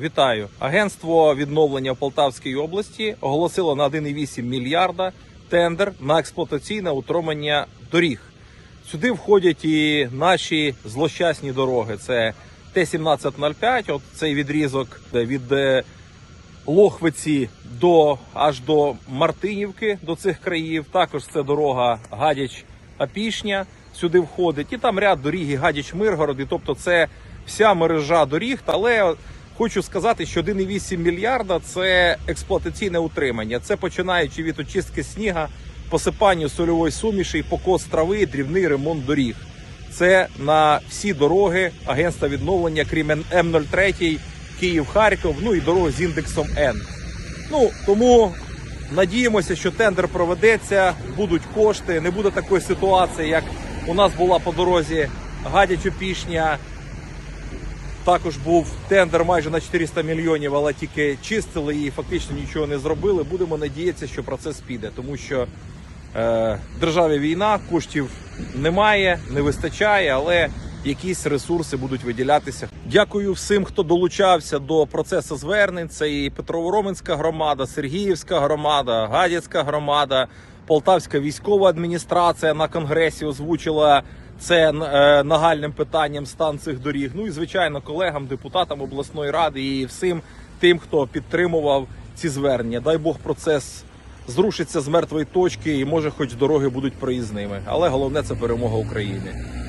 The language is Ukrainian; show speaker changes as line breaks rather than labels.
Вітаю! Агентство відновлення в Полтавській області оголосило на 1,8 мільярда тендер на експлуатаційне утримання доріг. Сюди входять і наші злощасні дороги. Це Т-1705, от цей відрізок від е, Лохвиці до аж до Мартинівки, до цих країв. Також це дорога Гадяч-Апішня сюди входить. І там ряд доріг і Гадяч-Миргород. І тобто це вся мережа доріг. Але хочу сказати, що 1,8 мільярда це експлуатаційне утримання. Це починаючи від очистки сніга, посипання сольової суміші, покос трави, дрібний ремонт доріг. Це на всі дороги агентства відновлення, крім М03, Київ-Харків, ну і дороги з індексом Н. Ну тому надіємося, що тендер проведеться, будуть кошти, не буде такої ситуації, як у нас була по дорозі Гадяч-Опішня. Також був тендер майже на 400 мільйонів, але тільки чистили і фактично нічого не зробили. Будемо надіятися, що процес піде, тому що е, державі війна, коштів немає, не вистачає, але якісь ресурси будуть виділятися. Дякую всім, хто долучався до процесу звернень. Це і Петровороминська громада, Сергіївська громада, Гадяцька громада, Полтавська військова адміністрація на конгресі озвучила це е, нагальним питанням стан цих доріг. Ну і звичайно, колегам, депутатам обласної ради і всім тим, хто підтримував ці звернення. Дай Бог процес зрушиться з мертвої точки, і може, хоч дороги будуть проїзними. Але головне це перемога України.